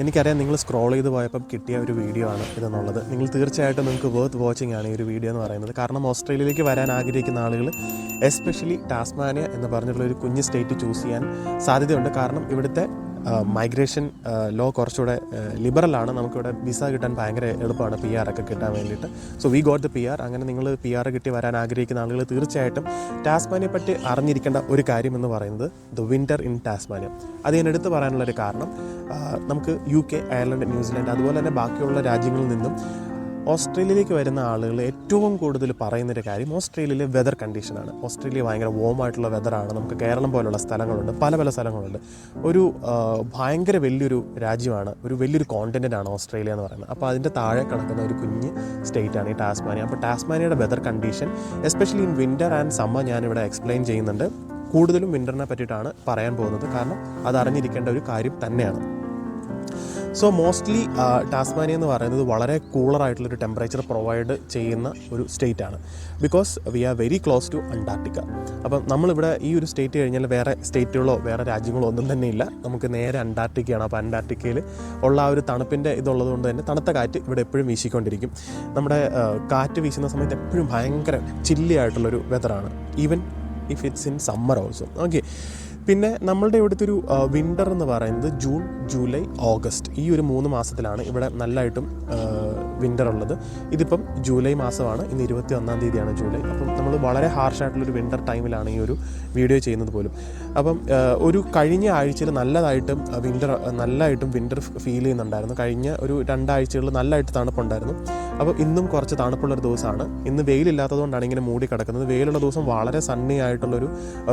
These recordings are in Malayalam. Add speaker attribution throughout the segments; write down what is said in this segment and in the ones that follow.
Speaker 1: എനിക്കറിയാം നിങ്ങൾ സ്ക്രോൾ ചെയ്ത് പോയപ്പം കിട്ടിയ ഒരു വീഡിയോ ആണ് ഇതെന്നുള്ളത്. നിങ്ങൾ തീർച്ചയായിട്ടും നിങ്ങൾക്ക് വേർത്ത് വാച്ചിങ് ആണ് ഈ ഒരു വീഡിയോ എന്ന് പറയുന്നത്. കാരണം ഓസ്ട്രേലിയയിലേക്ക് വരാൻ ആഗ്രഹിക്കുന്ന ആളുകൾ എസ്പെഷ്യലി ടാസ്മാനിയ എന്ന് പറഞ്ഞിട്ടുള്ള ഒരു കുഞ്ഞ് സ്റ്റേറ്റ് ചൂസ് ചെയ്യാൻ സാധ്യതയുണ്ട്. കാരണം ഇവിടുത്തെ മൈഗ്രേഷൻ ലോ കുറച്ചുകൂടെ ലിബറലാണ് നമുക്കിവിടെ വിസ കിട്ടാൻ ഭയങ്കര എളുപ്പമാണ് പി ആർ ഒക്കെ കിട്ടാൻ വേണ്ടിയിട്ട്. So we got the P R അങ്ങനെ നിങ്ങൾ പി ആർ കിട്ടി വരാൻ ആഗ്രഹിക്കുന്ന ആളുകൾ തീർച്ചയായിട്ടും ടാസ്മാനിയെ പറ്റി അറിഞ്ഞിരിക്കേണ്ട ഒരു കാര്യം എന്ന് പറയുന്നത് ദ വിന്റർ ഇൻ ടാസ്മാനിയ അത് ഞാൻ എടുത്ത് പറയാനുള്ളൊരു കാരണം നമുക്ക് യു കെ അയർലൻഡ് ന്യൂസിലാൻഡ് അതുപോലെ തന്നെ ബാക്കിയുള്ള രാജ്യങ്ങളിൽ നിന്നും ഓസ്ട്രേലിയയിലേക്ക് വരുന്ന ആളുകൾ ഏറ്റവും കൂടുതൽ പറയുന്നൊരു കാര്യം ഓസ്ട്രേലിയയിലെ വെതർ കണ്ടീഷനാണ് ഓസ്ട്രേലിയ ഭയങ്കര വോം ആയിട്ടുള്ള വെതറാണ് നമുക്ക് കേരളം പോലുള്ള സ്ഥലങ്ങളുണ്ട്. പല പല സ്ഥലങ്ങളുണ്ട്. ഒരു ഭയങ്കര വലിയൊരു രാജ്യമാണ്. ഒരു വലിയൊരു കോണ്ടിനെന്റാണ് ഓസ്ട്രേലിയ എന്ന് പറയുന്നത്. അപ്പോൾ അതിന്റെ താഴെ കിടക്കുന്ന ഒരു കുഞ്ഞ് സ്റ്റേറ്റ് ആണ് ഈ ടാസ്മാനിയ അപ്പോൾ ടാസ്മാനിയയുടെ weather condition especially in winter and summer ഞാനിവിടെ എക്സ്പ്ലെയിൻ ചെയ്യുന്നുണ്ട്. കൂടുതലും വിന്ററിനെ പറ്റിയിട്ടാണ് പറയാൻ പോകുന്നത്. കാരണം അത് അറിഞ്ഞിരിക്കേണ്ട ഒരു കാര്യം തന്നെയാണ്. സോ മോസ്റ്റ്ലി ടാസ്മാനിയ എന്ന് പറയുന്നത് വളരെ കൂളറായിട്ടുള്ളൊരു ടെമ്പറേച്ചർ പ്രൊവൈഡ് ചെയ്യുന്ന ഒരു സ്റ്റേറ്റ് ആണ്. Because we are very close to Antarctica അപ്പം നമ്മളിവിടെ ഈ ഒരു സ്റ്റേറ്റ് കഴിഞ്ഞാൽ വേറെ സ്റ്റേറ്റുകളോ വേറെ രാജ്യങ്ങളോ ഒന്നും തന്നെ ഇല്ല. നമുക്ക് നേരെ അന്റാർട്ടിക്കയാണ് അപ്പോൾ അന്റാർട്ടിക്കയിൽ ഉള്ള ആ ഒരു തണുപ്പിന്റെ ഇതുള്ളത് കൊണ്ട് തന്നെ തണുത്ത കാറ്റ് ഇവിടെ എപ്പോഴും വീശിക്കൊണ്ടിരിക്കും. നമ്മുടെ കാറ്റ് വീശുന്ന സമയത്ത് എപ്പോഴും ഭയങ്കര ചില്ലി ആയിട്ടുള്ളൊരു വെതറാണ് even if it's in summer also okay പിന്നെ നമ്മളുടെ ഇവിടുത്തെ ഒരു വിന്റർ എന്ന് പറയുന്നത് ജൂൺ ജൂലൈ ഓഗസ്റ്റ്. ഈ ഒരു മൂന്ന് മാസത്തിലാണ് ഇവിടെ നല്ലതായിട്ടും വിന്റർ ഉള്ളത്. ഇതിപ്പം ജൂലൈ മാസമാണ്. ഇന്ന് ഇരുപത്തി ഒന്നാം തീയതിയാണ് ജൂലൈ. അപ്പം നമ്മൾ വളരെ ഹാർഷായിട്ടുള്ളൊരു വിന്റർ ടൈമിലാണ് ഈ ഒരു വീഡിയോ ചെയ്യുന്നത് പോലും. അപ്പം ഒരു കഴിഞ്ഞ ആഴ്ചയിൽ നല്ലതായിട്ടും വിന്റർ നല്ലതായിട്ടും വിന്റർ ഫീൽ ചെയ്യുന്നുണ്ടായിരുന്നു. കഴിഞ്ഞ ഒരു രണ്ടാഴ്ചകളിൽ നല്ലതായിട്ട് തണുപ്പുണ്ടായിരുന്നു. അപ്പോൾ ഇന്നും കുറച്ച് തണുപ്പുള്ളൊരു ദിവസമാണ്. ഇന്ന് വെയിലില്ലാത്തതുകൊണ്ടാണ് ഇങ്ങനെ മൂടി കിടക്കുന്നത്. വെയിലുള്ള ദിവസം വളരെ സണ്ണി ആയിട്ടുള്ളൊരു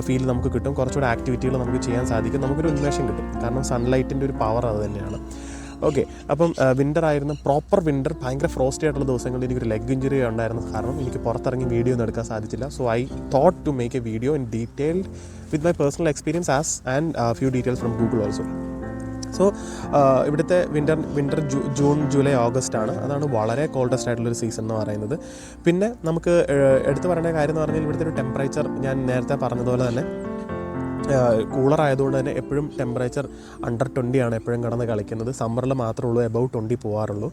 Speaker 1: ഫീൽ നമുക്ക് കിട്ടും. കുറച്ചുകൂടെ ആക്ടിവിറ്റികൾ നമുക്ക് ചെയ്യാൻ സാധിക്കും. നമുക്കൊരു ഉന്മേഷം കിട്ടും. കാരണം സൺലൈറ്റിന്റെ ഒരു പവർ അത് തന്നെയാണ്. ഓക്കെ അപ്പം വിന്റർ ആയിരുന്നു. പ്രോപ്പർ വിന്റർ ഭയങ്കര ഫ്രോസ്റ്റി ആയിട്ടുള്ള ദിവസങ്ങളിൽ എനിക്കൊരു ലെഗ് ഇഞ്ചുറി ഉണ്ടായിരുന്നു. കാരണം എനിക്ക് പുറത്തിറങ്ങി വീഡിയോ ഒന്നും എടുക്കാൻ സാധിച്ചില്ല. So I thought to make a video in detailed with my personal experience as and few details from Google also so ഇവിടുത്തെ winter winter June July August ആണ്. അതാണ് വളരെ കോൾഡസ്റ്റ് ആയിട്ടുള്ളൊരു സീസൺ എന്ന് പറയുന്നത്. പിന്നെ നമുക്ക് എടുത്തു പറയേണ്ട കാര്യം എന്ന് പറഞ്ഞാൽ ഇവിടുത്തെ ഒരു ടെമ്പറേച്ചർ ഞാൻ നേരത്തെ പറഞ്ഞതുപോലെ തന്നെ കൂളർ ആയതുകൊണ്ട് തന്നെ എപ്പോഴും ടെമ്പറേച്ചർ അണ്ടർ ട്വന്റി ആണ് എപ്പോഴും കിടന്ന് കളിക്കുന്നത്. സമ്മറിൽ മാത്രമേ ഉള്ളൂ എബൌട്ട് ട്വന്റി പോകാറുള്ളൂ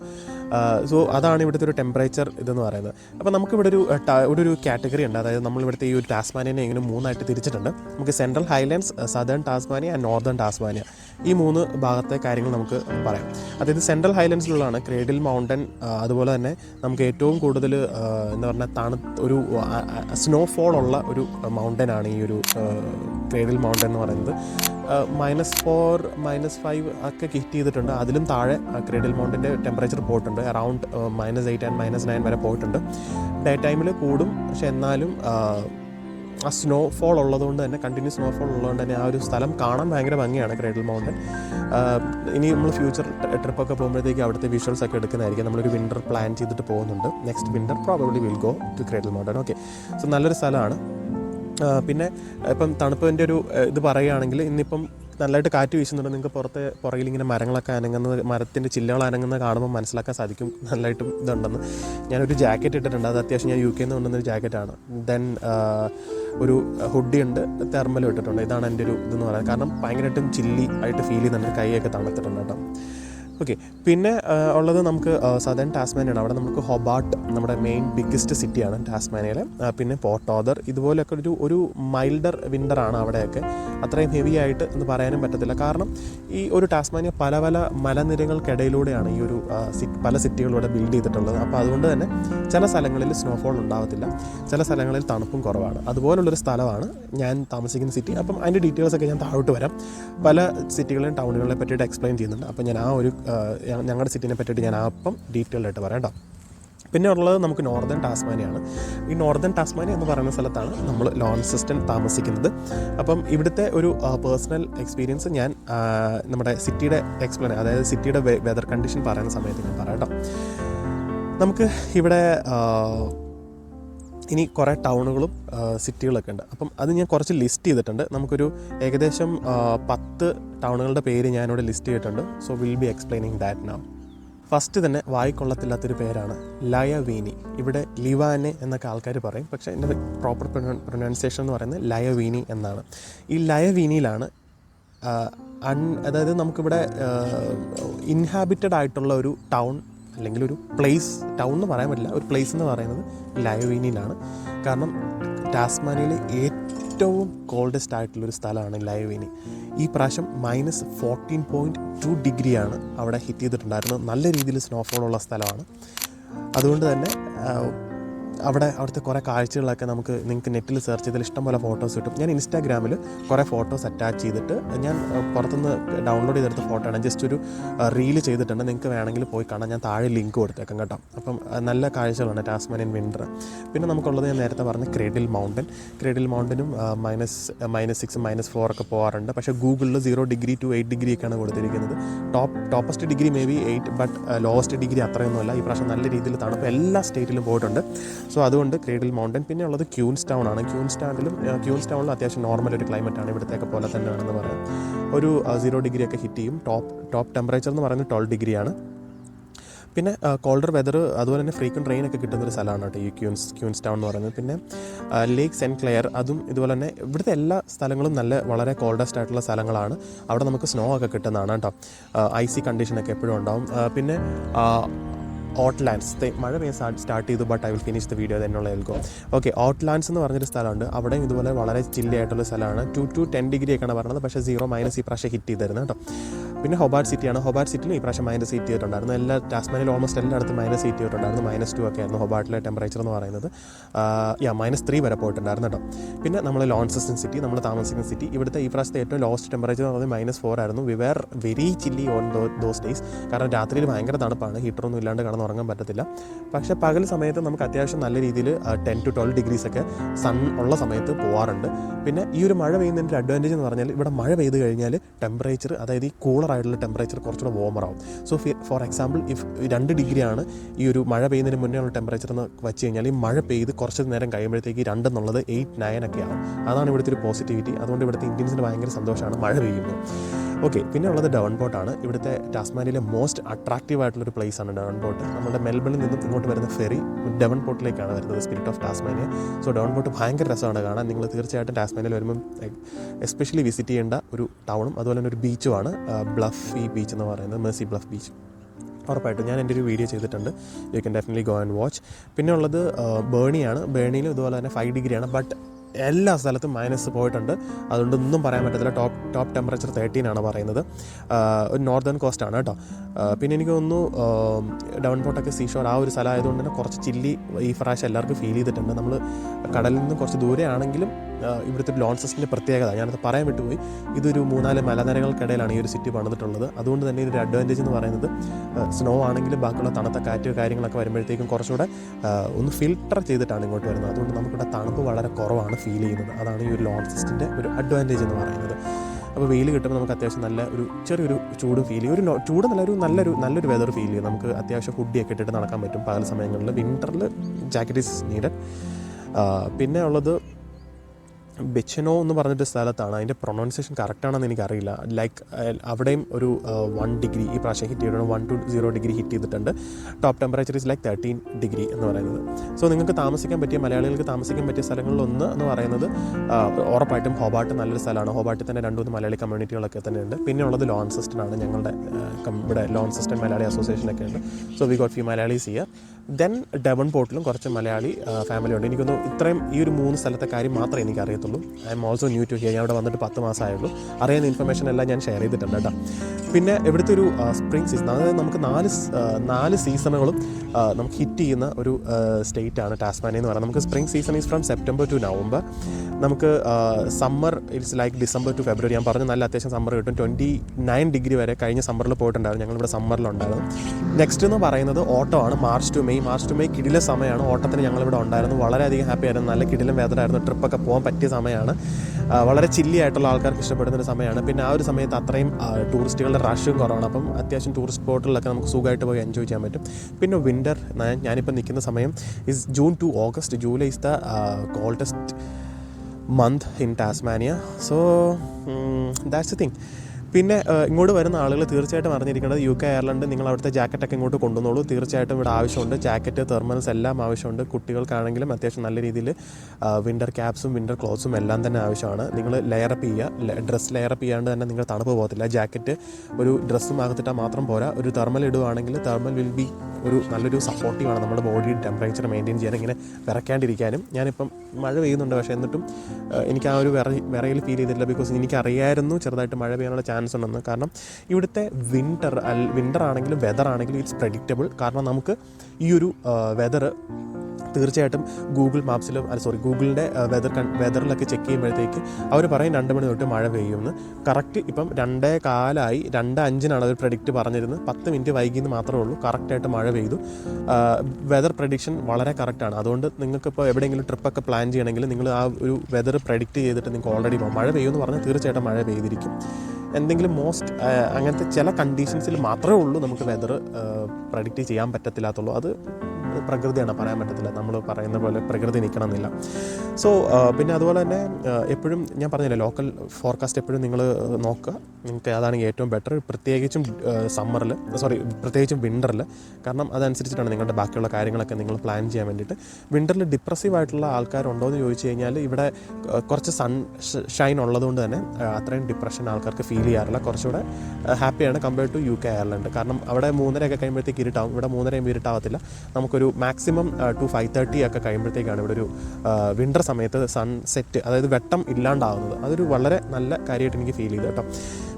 Speaker 1: സോ അതാണ് ഇവിടുത്തെ ഒരു ടെമ്പറേച്ചർ ഇതെന്ന് പറയുന്നത്. അപ്പോൾ നമുക്കിവിടെ ഒരു ഇവിടെ ഒരു കാറ്റഗറി ഉണ്ട്. അതായത് നമ്മളിവിടുത്തെ ഈ ഒരു ടാസ്മാനിയനെ ഇങ്ങനെ മൂന്നായിട്ട് തിരിച്ചിട്ടുണ്ട്. നമുക്ക് central highlands southern Tasmania and northern Tasmania ഈ മൂന്ന് ഭാഗത്തെ കാര്യങ്ങൾ നമുക്ക് പറയാം. അതായത് സെൻട്രൽ ഹൈലൻഡ്സിലുള്ളതാണ് ക്രേഡിൽ മൗണ്ടൻ അതുപോലെ തന്നെ നമുക്ക് ഏറ്റവും കൂടുതൽ എന്താ പറഞ്ഞാൽ തണു ഒരു സ്നോഫോൾ ഉള്ള ഒരു മൗണ്ടൻ ആണ് ഈ ഒരു ക്രേഡിൽ മൗണ്ടൻ എന്ന് പറയുന്നത്. മൈനസ് ഫോർ മൈനസ് ഫൈവ് ഒക്കെ ഹിറ്റ് ചെയ്തിട്ടുണ്ട്. അതിലും താഴെ ക്രേഡിൽ മൗണ്ടിന്റെ ടെമ്പറേച്ചർ പോയിട്ടുണ്ട്. Around minus eight and minus nine വരെ പോയിട്ടുണ്ട്. ഡേ ടൈമിൽ കൂടും. പക്ഷെ എന്നാലും ആ, സ്നോ ഫോൾ ഉള്ളതുകൊണ്ട് തന്നെ കണ്ടിന്യൂ സ്നോ ഫോൾ ഉള്ളതുകൊണ്ട് തന്നെ ആ ഒരു സ്ഥലം കാണാൻ ഭയങ്കര ഭംഗിയാണ് ക്രേഡിൽ മൗണ്ടൻ ഇനി നമ്മൾ ഫ്യൂച്ചർ ട്രിപ്പൊക്കെ പോകുമ്പോഴത്തേക്ക് അവിടുത്തെ വിഷ്വൽസ് ഒക്കെ എടുക്കുന്നതായിരിക്കും. നമ്മളൊരു വിന്റർ പ്ലാൻ ചെയ്തിട്ട് പോകുന്നുണ്ട്. Next winter probably will go to cradle mountain okay so നല്ലൊരു സ്ഥലമാണ്. പിന്നെ ഇപ്പം തണുപ്പിന്റെ ഒരു ഇത് പറയുകയാണെങ്കിൽ ഇന്നിപ്പം നല്ലതായിട്ട് കാറ്റ് വീശുന്നുണ്ട്. നിങ്ങൾക്ക് പുറത്തെ പുറകിൽ ഇങ്ങനെ മരങ്ങളൊക്കെ അനങ്ങുന്നത് മരത്തിന്റെ ചില്ലകൾ അനങ്ങുന്നത് കാണുമ്പോൾ മനസ്സിലാക്കാൻ സാധിക്കും. നല്ലതായിട്ടും ഇതുണ്ടെന്ന്. ഞാനൊരു ജാക്കറ്റ് ഇട്ടിട്ടുണ്ട്. അത് അത്യാവശ്യം ഞാൻ യു കെയിൽ നിന്ന് കൊണ്ടുവന്നൊരു ജാക്കറ്റാണ്. ദെൻ ഒരു ഹുഡി ഉണ്ട്. തെർമലും ഇട്ടിട്ടുണ്ട്. ഇതാണ് എന്റെ ഒരു ഇതെന്ന് പറയുന്നത്. കാരണം ഭയങ്കരമായിട്ടും ചില്ലി ആയിട്ട് ഫീൽ ചെയ്യുന്നുണ്ട്. കൈയൊക്കെ തണുത്തിട്ടുണ്ട് കേട്ടോ. ഓക്കെ പിന്നെ ഉള്ളത് നമുക്ക് സദേൺ ടാസ്മാനിയാണ് അവിടെ നമുക്ക് ഹൊബാട്ട് നമ്മുടെ മെയിൻ ബിഗ്ഗസ്റ്റ് സിറ്റിയാണ് ടാസ്മാനിയയിലെ പിന്നെ പോർട്ട് ഓദർ ഇതുപോലെയൊക്കെ ഒരു ഒരു മൈൽഡർ വിന്ററാണ് അവിടെയൊക്കെ. അത്രയും ഹെവി ആയിട്ട് എന്ന് പറയാനും പറ്റത്തില്ല. കാരണം ഈ ഒരു ടാസ്മാനിയ പല പല മലനിരകൾക്കിടയിലൂടെയാണ് ഈ ഒരു പല സിറ്റികളിലൂടെ ബിൽഡ് ചെയ്തിട്ടുള്ളത്. അപ്പോൾ അതുകൊണ്ട് തന്നെ ചില സ്ഥലങ്ങളിൽ സ്നോഫോൾ ഉണ്ടാവത്തില്ല. ചില സ്ഥലങ്ങളിൽ തണുപ്പും കുറവാണ്. അതുപോലുള്ളൊരു സ്ഥലമാണ് ഞാൻ താമസിക്കുന്ന സിറ്റി അപ്പം അതിന്റെ ഡീറ്റെയിൽസ് ഒക്കെ ഞാൻ താഴോട്ട് വരാം. പല സിറ്റികളിലും ടൗണുകളെ പറ്റിയിട്ട് എക്സ്പ്ലെയിൻ ചെയ്യുന്നുണ്ട്. അപ്പോൾ ഞാൻ ആ ഒരു ഞങ്ങളുടെ സിറ്റിനെ പറ്റിയിട്ട് ഞാൻ അപ്പം ഡീറ്റെയിൽഡ് ആയിട്ട് പറയാം കേട്ടോ പിന്നെ ഉള്ളത് നമുക്ക് നോർത്തേൺ ടാസ്മാനിയാണ് ഈ നോർത്തേൺ ടാസ്മാനിയ എന്ന് പറയുന്ന സ്ഥലത്താണ് നമ്മൾ ലോൺ സിസ്റ്റം താമസിക്കുന്നത്. അപ്പം ഇവിടുത്തെ ഒരു പേഴ്സണൽ എക്സ്പീരിയൻസ് ഞാൻ നമ്മുടെ സിറ്റിയുടെ എക്സ്പ്ലെയിൻ അതായത് സിറ്റിയുടെ വെതർ കണ്ടീഷൻ പറയുന്ന സമയത്ത് ഞാൻ പറയാം കേട്ടോ നമുക്ക് ഇവിടെ ഇനി കുറേ ടൗണുകളും സിറ്റികളൊക്കെ ഉണ്ട്. അപ്പം അത് ഞാൻ കുറച്ച് ലിസ്റ്റ് ചെയ്തിട്ടുണ്ട്. നമുക്കൊരു ഏകദേശം പത്ത് ടൗണുകളുടെ പേര് ഞാനിവിടെ ലിസ്റ്റ് ചെയ്തിട്ടുണ്ട്. So will be explaining that now first തന്നെ വായിക്കൊള്ളത്തില്ലാത്തൊരു പേരാണ് ലയവീനി. ഇവിടെ ലിവാനെ എന്നൊക്കെ ആൾക്കാർ പറയും. പക്ഷേ എന്റെ പ്രോപ്പർ പ്രൊനൗൺസിയേഷൻ എന്ന് പറയുന്നത് ലയവീനി എന്നാണ്. ഈ ലയവീനിയിലാണ് അൺ അതായത് നമുക്കിവിടെ ഇൻഹാബിറ്റഡ് ആയിട്ടുള്ള ഒരു ടൗൺ അല്ലെങ്കിൽ ഒരു പ്ലേസ് ടൗൺ എന്ന് പറയാൻ പറ്റില്ല. ഒരു പ്ലേസ് എന്ന് പറയുന്നത് ലയോവീനിയിലാണ് കാരണം ടാസ്മാനിയയിലെ ഏറ്റവും കോൾഡസ്റ്റ് ആയിട്ടുള്ളൊരു സ്ഥലമാണ് ലയോവീനി ഈ പ്രാവശ്യം മൈനസ് ഫോർട്ടീൻ പോയിന്റ് ടു ഡിഗ്രിയാണ് അവിടെ ഹിറ്റ് ചെയ്തിട്ടുണ്ടായിരുന്നത്. നല്ല രീതിയിൽ സ്നോഫോൾ ഉള്ള സ്ഥലമാണ്. അതുകൊണ്ട് തന്നെ അവിടെ അവിടുത്തെ കുറേ കാഴ്ചകളൊക്കെ നമുക്ക് നിങ്ങൾക്ക് നെറ്റിൽ സെർച്ച് ചെയ്താൽ ഇഷ്ടംപോലെ ഫോട്ടോസ് കിട്ടും. ഞാൻ ഇൻസ്റ്റാഗ്രാമിൽ കുറേ ഫോട്ടോസ് അറ്റാച്ച് ചെയ്തിട്ട് ഞാൻ പുറത്തുനിന്ന് ഡൗൺലോഡ് ചെയ്തെടുത്ത ഫോട്ടോ ആണ്. ജസ്റ്റ് ഒരു റീൽ ചെയ്തിട്ടുണ്ട്. നിങ്ങൾക്ക് വേണമെങ്കിൽ പോയി കാണാം. ഞാൻ താഴെ ലിങ്ക് കൊടുത്തേക്കാം കേട്ടോ. അപ്പം നല്ല കാഴ്ചകളാണ് ടാസ്മാനിയൻ വിന്റർ പിന്നെ നമുക്കുള്ളത് ഞാൻ നേരത്തെ പറഞ്ഞ cradle mountain cradle മൗണ്ടനും minus minus six minus four ഒക്കെ പോകാറുണ്ട് പക്ഷേ ഗൂഗിളിൽ zero degree to eight degree ഒക്കെയാണ് കൊടുത്തിരിക്കുന്നത്. Top topest degree maybe eight but lowest degree അത്രയൊന്നുമല്ല. ഈ പ്രാവശ്യം നല്ല രീതിയിൽ തണുപ്പ് എല്ലാ സ്റ്റേറ്റിലും പോയിട്ടുണ്ട്. സോ അതുകൊണ്ട് ക്രേഡിൽ മൗണ്ടൻ പിന്നെ ഉള്ളത് ക്യൂൻസ് ടൗൺ ആണ്. ക്യൂൻസ് ടൗണിലും ക്യൂൻസ് ടൗണിലും അത്യാവശ്യം നോർമൽ ഒരു ക്ലൈമറ്റ് ആണ് ഇവിടുത്തെയൊക്കെ പോലെ തന്നെയാണെന്ന് പറയാം. ഒരു സീറോ ഡിഗ്രി ഒക്കെ ഹിറ്റ് ചെയ്യും. ടോപ്പ് ടോപ്പ് ടെമ്പറേച്ചർ എന്ന് പറയുന്നത് ട്വൽവ് ഡിഗ്രിയാണ് പിന്നെ കോൾഡർ വെതർ അതുപോലെ തന്നെ ഫ്രീക്വന്റ് റെയിൻ ഒക്കെ കിട്ടുന്ന ഒരു സ്ഥലമാണ് കേട്ടോ ഈ ക്യൂൻസ് ക്യൂൻസ് ടൗൺ എന്ന് പറയുന്നത്. പിന്നെ ലേക്ക് സെന്റ് ക്ലെയർ അതും ഇതുപോലെ തന്നെ ഇവിടുത്തെ എല്ലാ സ്ഥലങ്ങളും നല്ല വളരെ കോൾഡസ്റ്റ് ആയിട്ടുള്ള സ്ഥലങ്ങളാണ്. അവിടെ നമുക്ക് സ്നോ ഒക്കെ കിട്ടുന്നതാണ് കേട്ടോ. ഐസി കണ്ടീഷനൊക്കെ എപ്പോഴും ഉണ്ടാവും. പിന്നെ ഔട്ട്ലാൻഡ്സ് മഴ പെയ്യാൻ സ്റ്റാർട്ട് ചെയ്തു but I will finish the video എന്നുള്ള ഏൽക്കും ഓക്കെ ഔട്ട്ലാൻഡ്സ് എന്ന് പറഞ്ഞൊരു സ്ഥലമുണ്ട്. അവിടെയും ഇതുപോലെ വളരെ ചില്ലി ആയിട്ടുള്ള സ്ഥലമാണ്. ടു ടു ടെൻ ഡിഗ്രി ഒക്കെയാണ് പറഞ്ഞത്. പക്ഷേ സീറോ മൈനസ് ഈ പ്രാവശ്യം ഹിറ്റ് ചെയ്തിരുന്നു കേട്ടോ. പിന്നെ ഹൊബാർട്ട് സിറ്റിയാണ്. ഹൊബാർട്ട് സിറ്റിയിൽ ഈ പ്രാവശ്യം മൈനസ് ഹിറ്റ് ചെയ്തിട്ടുണ്ടായിരുന്നു എല്ലാ ടാസ്മാനിൽ ഓൾമോസ്റ്റ് എല്ലായിടത്തും മൈനസ് ഹിറ്റ് ചെയ്തിട്ടുണ്ടായിരുന്നു മൈനസ് ടു ഒക്കെ ആയിരുന്നു ഹൊബാർട്ടിലെ ടെമ്പറേച്ചർ എന്ന് പറയുന്നത്. യാ മൈനസ് ത്രീ വരെ പോയിട്ടുണ്ടായിരുന്നു കേട്ടോ പിന്നെ നമ്മൾ ലോൺസസ്റ്റൻ സിറ്റി നമ്മൾ താമസിക്കുന്ന സിറ്റി ഇവിടുത്തെ ഈ പ്രാവശ്യത്തെ ഏറ്റവും ലോസ്റ്റ് ടെമ്പറേച്ചർ എന്ന് പറയുന്നത് മൈനസ് ഫോർ ആയിരുന്നു. We were very chilly on those days കാരണം രാത്രിയിൽ ഭയങ്കര തണുപ്പാണ്. ഹീറ്ററൊന്നും ഇല്ലാണ്ട് കിടന്നുറങ്ങാൻ പറ്റത്തില്ല. പക്ഷേ പകൽ സമയത്ത് നമുക്ക് അത്യാവശ്യം നല്ല രീതിയിൽ ടെൻ ടു ട്വൽവ് ഡിഗ്രീസ് ഒക്കെ സൺ ഉള്ള സമയത്ത് പോകാറുണ്ട് പിന്നെ ഈ ഒരു മഴ പെയ്യുന്നതിന്റെ അഡ്വാന്റേജ് എന്ന് പറഞ്ഞാൽ ഇവിടെ മഴ പെയ്ത് കഴിഞ്ഞാൽ ടെമ്പറേച്ചർ അതായത് ഈ കൂളർ ആയിട്ടുള്ള ടെമ്പറേച്ചർ കുറച്ചുകൂടെ വോമറാവും സോ ഫോർ എക്സാമ്പിൾ ഇഫ് രണ്ട് ഡിഗ്രിയാണ് ഈ ഒരു മഴ പെയ്യുന്നതിന് മുന്നേ ഉള്ള ടെമ്പറേച്ചർ എന്ന് വെച്ച് കഴിഞ്ഞാൽ ഈ മഴ പെയ്ത് കുറച്ച് നേരം കഴിയുമ്പോഴത്തേക്ക് രണ്ടെന്നുള്ളത് എയ്റ്റ് നയൻ ഒക്കെ അതാണ് ഇവിടുത്തെ ഒരു പോസിറ്റിവിറ്റി അതുകൊണ്ട് ഇവിടുത്തെ ഇന്ത്യൻസിന് ഭയങ്കര സന്തോഷമാണ് മഴ പെയ്യുമ്പോൾ. ഓക്കെ പിന്നെ ഉള്ളത് ഡൗൺ ബോട്ടാണ് ഇവിടുത്തെ ടാസ്മാനിയിലെ മോസ്റ്റ് അട്രാക്റ്റീവ് ആയിട്ടുള്ളൊരു പ്ലേസ് ആണ് ഡൗൺ ബോട്ട് നമ്മുടെ മെൽബണിൽ നിന്നും ഇങ്ങോട്ട് വരുന്ന ഫെറി ഡവൺ ബോട്ടിലേക്കാണ് വരുന്നത് spirit of Tasmania so Devonport ഭയങ്കര രസമാണ് കാണാൻ. നിങ്ങൾ തീർച്ചയായിട്ടും ടാസ്മാനിയിൽ വരുമ്പം എസ്പെഷ്യലി വിസിറ്റ് ചെയ്യേണ്ട ഒരു ടൗണും അതുപോലെ തന്നെ ഒരു ബീച്ചുമാണ് ബ്ലഫ് ഈ ബീച്ച് എന്ന് പറയുന്നത് മേഴ്സി ബ്ലഫ് ബീച്ച് ഉറപ്പായിട്ടും ഞാൻ എന്റെ ഒരു വീഡിയോ ചെയ്തിട്ടുണ്ട്. You can definitely go and watch പിന്നെ ഉള്ളത് ബേണിയാണ് ബേണിയിലും ഇതുപോലെ തന്നെ ഫൈവ് ഡിഗ്രിയാണ് ബട്ട് എല്ലാ സ്ഥലത്തും മൈനസ് പോയിട്ടുണ്ട്. അതുകൊണ്ട് ഒന്നും പറയാൻ പറ്റത്തില്ല. ടോപ്പ് ടോപ്പ് ടെമ്പറേച്ചർ തേർട്ടീൻ ആണ് പറയുന്നത്. ഒരു നോർത്തേൺ കോസ്റ്റ് ആണ് കേട്ടോ. പിന്നെ എനിക്ക് തോന്നുന്നു ഡൗൺ പോട്ടൊക്കെ സീഷോർ ആ ഒരു സ്ഥലം ആയതുകൊണ്ട് തന്നെ കുറച്ച് ചില്ലി ഈ പ്രാവശ്യം എല്ലാവർക്കും ഫീൽ ചെയ്തിട്ടുണ്ട്. നമ്മൾ കടലിൽ നിന്ന് കുറച്ച് ദൂരെ ആണെങ്കിലും ഇവിടുത്തെ ലോൺസസ്റ്റിന്റെ പ്രത്യേകത. ഞാനത് പറയാൻ വിട്ടുപോയി. ഇതൊരു മൂന്നാൽ മലനിരകൾക്കിടയിലാണ് ഈ ഒരു സിറ്റി പണിതിട്ടുള്ളത്. അതുകൊണ്ട് തന്നെ ഇതിന്റെ അഡ്വാന്റേജ് എന്ന് പറയുന്നത് സ്നോ ആണെങ്കിലും ബാക്കിയുള്ള തണുത്ത കാറ്റ് കാര്യങ്ങളൊക്കെ വരുമ്പോഴത്തേക്കും കുറച്ചുകൂടെ ഒന്ന് ഫിൽട്ടർ ചെയ്തിട്ടാണ് ഇങ്ങോട്ട് വരുന്നത്. അതുകൊണ്ട് നമുക്കിവിടെ തണുപ്പ് വളരെ കുറവാണ് ഫീൽ ചെയ്യുന്നത്. അതാണ് ഈ ഒരു ലോൺ സിസ്റ്റിന്റെ ഒരു അഡ്വാന്റേജ് എന്ന് പറയുന്നത്. അപ്പോൾ വെയിൽ കിട്ടുമ്പോൾ നമുക്ക് അത്യാവശ്യം നല്ല ഒരു ചെറിയൊരു ചൂട് ഫീൽ ചെയ്യും. ഒരു ചൂട് നല്ലൊരു നല്ലൊരു നല്ലൊരു വെതർ ഫീൽ ചെയ്യും. നമുക്ക് അത്യാവശ്യം ഹുഡിയൊക്കെ ഇട്ടിട്ട് നടക്കാൻ പറ്റും. പകൽ സമയങ്ങളിൽ വിന്ററിൽ ജാക്കറ്റ് ഈസ് നീഡഡ് പിന്നെ ഉള്ളത് ബെച്ചനോ എന്ന് പറഞ്ഞിട്ട് സ്ഥലത്താണ്. അതിന്റെ പ്രൊണൗൺസിയേഷൻ കറക്റ്റാണെന്ന് എനിക്കറിയില്ല. ലൈക്ക് അവിടെയും ഒരു വൺ ഡിഗ്രി ഈ പ്രാവശ്യം ഹിറ്റ് ചെയ്തിട്ടുണ്ട്. One two zero degree hit ചെയ്തിട്ടുണ്ട്. Top temperature is like thirteen degree എന്ന് പറയുന്നത്. സോ നിങ്ങൾക്ക് താമസിക്കാൻ പറ്റിയ മലയാളികൾക്ക് താമസിക്കാൻ പറ്റിയ സ്ഥലങ്ങളിലൊന്ന് എന്ന് പറയുന്നത് ഉറപ്പായിട്ടും ഹോബാട്ട് നല്ലൊരു സ്ഥലമാണ്. ഹോബാട്ടിൽ തന്നെ രണ്ട് മൂന്ന് മലയാളി കമ്മ്യൂണിറ്റികളൊക്കെ തന്നെ ഉണ്ട് പിന്നെ ഉള്ളത് ലോൺ സിസ്റ്റൻ ആണ് ഞങ്ങളുടെ ഇവിടെ ലോൺ സിസ്റ്റൻ മലയാളി അസോസിയേഷനൊക്കെ ഉണ്ട് so we got few Malayalees here then Devon പോർട്ടിലും കുറച്ച് മലയാളി ഫാമിലി ഉണ്ട്. എനിക്കൊന്ന് ഇത്രയും ഈ ഒരു മൂന്ന് സ്ഥലത്തെ കാര്യം മാത്രമേ എനിക്ക് അറിയത്തുള്ളൂ. I'm also new to here ഞാൻ അവിടെ വന്നിട്ട് പത്ത് മാസമായുള്ളൂ. അറിയുന്ന ഇൻഫർമേഷൻ എല്ലാം ഞാൻ ഷെയർ ചെയ്തിട്ടുണ്ട് കേട്ടോ. പിന്നെ ഇവിടുത്തെ ഒരു സ്പ്രിംഗ് സീസൺ അതായത് നമുക്ക് നാല് നാല് സീസണുകളും നമുക്ക് ഹിറ്റ് ചെയ്യുന്ന ഒരു സ്റ്റേറ്റ് ആണ് ടാസ്മാനിയ എന്ന് പറയുന്നത്. നമുക്ക് spring season is from September to November നമുക്ക് summer it's like December to February ഞാൻ പറഞ്ഞു നല്ല അത്യാവശ്യം സമ്മർ കിട്ടും. ട്വന്റി നയൻ ഡിഗ്രി വരെ കഴിഞ്ഞ സമ്മറിൽ പോയിട്ടുണ്ടായിരുന്നു. ഞങ്ങളിവിടെ സമ്മറിലുണ്ടായിരുന്നു നെക്സ്റ്റ് എന്ന് പറയുന്നത് ഓട്ടോ ആണ്. March to May March to May കിടില സമയമാണ്. ഓട്ടത്തിന് ഞങ്ങളിവിടെ ഉണ്ടായിരുന്നു. വളരെയധികം ഹാപ്പി ആയിരുന്നു. നല്ല കിടിലം വേദനായിരുന്നു ട്രിപ്പൊക്കെ പോകാൻ പറ്റിയ സമയമാണ്. വളരെ ചില്ലി ആയിട്ടുള്ള ആൾക്കാർക്ക് ഇഷ്ടപ്പെടുന്ന ഒരു സമയമാണ്. പിന്നെ ആ ഒരു സമയത്ത് അത്രയും ടൂറിസ്റ്റുകളുടെ റഷും കുറവാണ്. അപ്പം അത്യാവശ്യം ടൂറിസ്റ്റ് സ്പോട്ടുകളിലൊക്കെ നമുക്ക് സുഖമായിട്ട് പോയി എൻജോയ് ചെയ്യാൻ പറ്റും. പിന്നെ വിന്റർ ഞാനിപ്പോൾ നിൽക്കുന്ന സമയം is June to August July is the coldest month in Tasmania so that's a thing പിന്നെ ഇങ്ങോട്ട് വരുന്ന ആളുകൾ തീർച്ചയായിട്ടും അറിഞ്ഞിരിക്കേണ്ടത് യു കെ അയർലൻഡ് നിങ്ങൾ അവിടുത്തെ ജാക്കറ്റൊക്കെ ഇങ്ങോട്ട് കൊണ്ടുവന്നോളൂ. തീർച്ചയായിട്ടും ഇവിടെ ആവശ്യമുണ്ട്. ജാക്കറ്റ് തെർമൽസ് എല്ലാം ആവശ്യമുണ്ട്. കുട്ടികൾക്കാണെങ്കിലും അത്യാവശ്യം നല്ല രീതിയിൽ വിന്റർ ക്യാപ്സും വിന്റർ ക്ലോത്ത്സും എല്ലാം തന്നെ ആവശ്യമാണ്. നിങ്ങൾ ലെയറപ്പ് ചെയ്യുക. ഡ്രസ്സ് ലെയറപ്പ് ചെയ്യാണ്ട് തന്നെ നിങ്ങൾ തണുപ്പ് പോകത്തില്ല. ജാക്കറ്റ് ഒരു ഡ്രസ്സും അകത്തിട്ടാൽ മാത്രം പോരാ. ഒരു തെർമൽ ഇടുവാണെങ്കിൽ തെർമൽ വിൽ ബി ഒരു നല്ലൊരു സപ്പോർട്ടീവാണ് നമ്മുടെ ബോഡി ടെമ്പറേച്ചർ മെയിന്റെയിൻ ചെയ്യാൻ ഇങ്ങനെ വിറയ്ക്കാണ്ടിരിക്കാനും. ഞാനിപ്പം മഴ പെയ്യുന്നുണ്ട്. പക്ഷേ എന്നിട്ടും എനിക്ക് ആ ഒരു വിറ വിറയിൽ ഫീൽ ചെയ്തിട്ടില്ല. ബിക്കോസ് എനിക്കറിയായിരുന്നു ചെറുതായിട്ട് മഴ പെയ്യാനുള്ള ചാൻസ് ഉണ്ടെന്ന്. കാരണം ഇവിടുത്തെ വിന്റർ അൽ വിന്റർ ആണെങ്കിലും വെതർ ആണെങ്കിലും ഇറ്റ്സ് പ്രഡിക്റ്റബിൾ കാരണം നമുക്ക് ഈ ഒരു വെതർ തീർച്ചയായിട്ടും ഗൂഗിൾ മാപ്സിലും അല്ല സോറി ഗൂഗിളിന്റെ വെതർ വെതറിലൊക്കെ ചെക്ക് ചെയ്യുമ്പോഴത്തേക്ക് അവർ പറയും രണ്ട് മണി തൊട്ട് മഴ പെയ്യുമെന്ന്. കറക്റ്റ് ഇപ്പം രണ്ടേ കാലായി രണ്ട് അഞ്ചിനാണ് അവർ പ്രഡിക്റ്റ് പറഞ്ഞിരുന്നത്. പത്ത് മിനിറ്റ് വൈകിയെന്ന് മാത്രമേ ഉള്ളൂ. കറക്റ്റായിട്ട് മഴ പെയ്തു. വെതർ പ്രഡിക്ഷൻ വളരെ കറക്റ്റാണ് അതുകൊണ്ട് നിങ്ങൾക്കിപ്പോൾ എവിടെയെങ്കിലും ട്രിപ്പൊക്കെ പ്ലാൻ ചെയ്യണമെങ്കിൽ നിങ്ങൾ ആ ഒരു വെതർ പ്രഡിക്റ്റ് ചെയ്തിട്ട് നിങ്ങൾക്ക് ഓൾറെഡി മഴ പെയ്യുമെന്ന് പറഞ്ഞാൽ തീർച്ചയായിട്ടും മഴ പെയ്തിരിക്കും. എന്തെങ്കിലും മോസ്റ്റ് അങ്ങനത്തെ ചില കണ്ടീഷൻസിൽ മാത്രമേ ഉള്ളൂ നമുക്ക് വെതർ പ്രഡിക്റ്റ് ചെയ്യാൻ പറ്റത്തില്ലാത്തുള്ളൂ. അത് പ്രകൃതിയാണ് പറയാൻ പറ്റത്തില്ല. നമ്മൾ പറയുന്ന പോലെ പ്രകൃതി നിൽക്കണം എന്നില്ല സോ പിന്നെ അതുപോലെ തന്നെ എപ്പോഴും ഞാൻ പറഞ്ഞില്ല ലോക്കൽ ഫോർകാസ്റ്റ് എപ്പോഴും നിങ്ങൾ നോക്കുക. നിങ്ങൾക്ക് അതാണ് ഏറ്റവും ബെറ്റർ പ്രത്യേകിച്ചും സമ്മറിൽ സോറി പ്രത്യേകിച്ചും വിന്ററിൽ കാരണം അതനുസരിച്ചിട്ടാണ് നിങ്ങളുടെ ബാക്കിയുള്ള കാര്യങ്ങളൊക്കെ നിങ്ങൾ പ്ലാൻ ചെയ്യാൻ വേണ്ടിയിട്ട്. വിന്ററിൽ ഡിപ്രസീവ് ആയിട്ടുള്ള ആൾക്കാരുണ്ടോ എന്ന് ചോദിച്ചു കഴിഞ്ഞാൽ ഇവിടെ കുറച്ച് സൺ ഷൈൻ ഉള്ളതുകൊണ്ട് തന്നെ അത്രയും ഡിപ്രഷൻ ആൾക്കാർക്ക് ഫീൽ ചെയ്യാറില്ല. കുറച്ചുകൂടെ ഹാപ്പിയാണ് compared to U K Ireland കാരണം അവിടെ മൂന്നരയൊക്കെ കഴിയുമ്പോഴത്തേക്ക് ഇരുട്ടാവും. ഇവിടെ മൂന്നരയും ഇരുട്ടാവത്തില്ല. നമുക്കൊരു മാക്സിമം ടു ഫൈവ് തേർട്ടി ഒക്കെ കഴിയുമ്പോഴത്തേക്കാണ് ഇവിടെ ഒരു വിന്റർ സമയത്ത് സൺസെറ്റ് അതായത് വെട്ടം ഇല്ലാണ്ടാവുന്നത്. അതൊരു വളരെ നല്ല കാര്യമായിട്ട് എനിക്ക് ഫീൽ ചെയ്തു കേട്ടോ.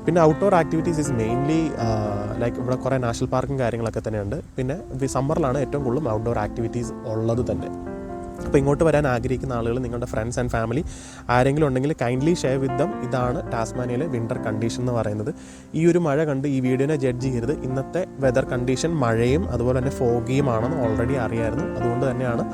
Speaker 1: പിന്നെ outdoor activities is mainly like ഇവിടെ കുറേ നാഷണൽ പാർക്കും കാര്യങ്ങളൊക്കെ തന്നെയുണ്ട്. പിന്നെ സമ്മറിലാണ് ഏറ്റവും കൂടുതലും ഔട്ട്ഡോർ ആക്ടിവിറ്റീസ് ഉള്ളത് തന്നെ. അപ്പോൾ ഇങ്ങോട്ട് വരാൻ ആഗ്രഹിക്കുന്ന ആളുകൾ നിങ്ങളുടെ ഫ്രണ്ട്സ് ആൻഡ് ഫാമിലി ആരെങ്കിലും ഉണ്ടെങ്കിൽ കൈൻഡ്ലി ഷെയർ വിത്ത് ദം ഇതാണ് ടാസ്മാനിയയിലെ വിന്റർ കണ്ടീഷൻ എന്ന് പറയുന്നത്. ഈ ഒരു മഴ കണ്ട് ഈ വീഡിയോനെ ജഡ്ജ് ചെയ്യരുത്. ഇന്നത്തെ വെതർ കണ്ടീഷൻ മഴയും അതുപോലെ തന്നെ ഫോഗിയുമാണെന്ന് ഓൾറെഡി അറിയായിരുന്നു. അതുകൊണ്ട് തന്നെയാണ്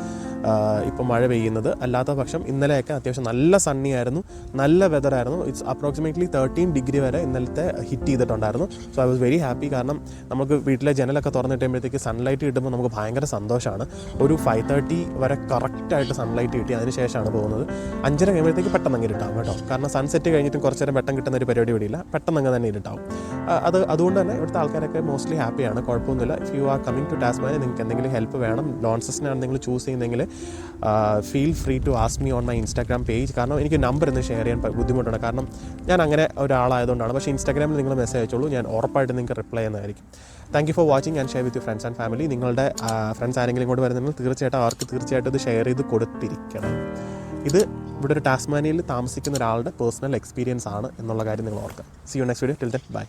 Speaker 1: ഇപ്പോൾ മഴ പെയ്യുന്നത്. അല്ലാത്ത പക്ഷം ഇന്നലെയൊക്കെ അത്യാവശ്യം നല്ല സണ്ണി ആയിരുന്നു. നല്ല വെതർ ആയിരുന്നു. ഇറ്റ്സ് അപ്രോക്സിമേറ്റ്ലി തേർട്ടീൻ ഡിഗ്രി വരെ ഇന്നലത്തെ ഹിറ്റ് ചെയ്തിട്ടുണ്ടായിരുന്നു. So I was very happy കാരണം നമുക്ക് വീട്ടിലെ ജനലൊക്കെ തുറന്നിട്ടുമ്പോഴത്തേക്ക് സൺലൈറ്റ് കിട്ടുമ്പോൾ നമുക്ക് ഭയങ്കര സന്തോഷമാണ്. ഒരു ഫൈവ് തേർട്ടി വരെ കറക്റ്റായിട്ട് സൺലൈറ്റ് കിട്ടി. അതിന് ശേഷമാണ് പോകുന്നത്. അഞ്ചര കഴിയുമ്പോഴത്തേക്ക് പെട്ടെന്ന് അങ്ങ് ഇരുട്ടാവും കേട്ടോ. കാരണം സൺസെറ്റ് കഴിഞ്ഞിട്ടും കുറച്ച് നേരം പെട്ടെന്ന് കിട്ടുന്ന ഒരു പരിപാടി ഇവിടെയില്ല പെട്ടെന്ന് അങ്ങ് തന്നെ ഇരുട്ടാവും. അത് അതുകൊണ്ട് തന്നെ ഇവിടുത്തെ ആൾക്കാരൊക്കെ മോസ്റ്റ്ലി ഹാപ്പിയാണ് കുഴപ്പമൊന്നുമില്ല. If you are coming to Tasmania നിങ്ങൾക്ക് എന്തെങ്കിലും ഹെൽപ്പ് വേണം ലോൺസസിനാണ് നിങ്ങൾ ചൂസ് ചെയ്യുന്നതെങ്കിൽ feel free to ask me on my Instagram page കാരണം എനിക്ക് നമ്പർ ഇന്ന് ഷെയർ ചെയ്യാൻ ബുദ്ധിമുട്ടാണ്. കാരണം ഞാൻ അങ്ങനെ ഒരാളായതുകൊണ്ടാണ്. പക്ഷേ ഇൻസ്റ്റാഗ്രാമിൽ നിങ്ങൾ മെസ്സേജ് അയച്ചോളൂ. ഞാൻ ഉറപ്പായിട്ട് നിങ്ങൾക്ക് റിപ്ലൈ ചെയ്യുന്നതായിരിക്കും. Thank you for watching and share with friends and family നിങ്ങളുടെ ഫ്രണ്ട്സ് ആരെങ്കിലും ഇങ്ങോട്ട് വരുന്നെങ്കിൽ തീർച്ചയായിട്ടും അവർക്ക് തീർച്ചയായിട്ടും ഇത് ഷെയർ ചെയ്ത് കൊടുത്തിരിക്കണം. ഇത് ഇവിടെ ഒരു ടാസ്മാനിയയിൽ താമസിക്കുന്ന ഒരാളുടെ പേഴ്സണൽ എക്സ്പീരിയൻസ് ആണ് എന്നുള്ള കാര്യം നിങ്ങൾ ഓർക്കുക. See you next video till that bye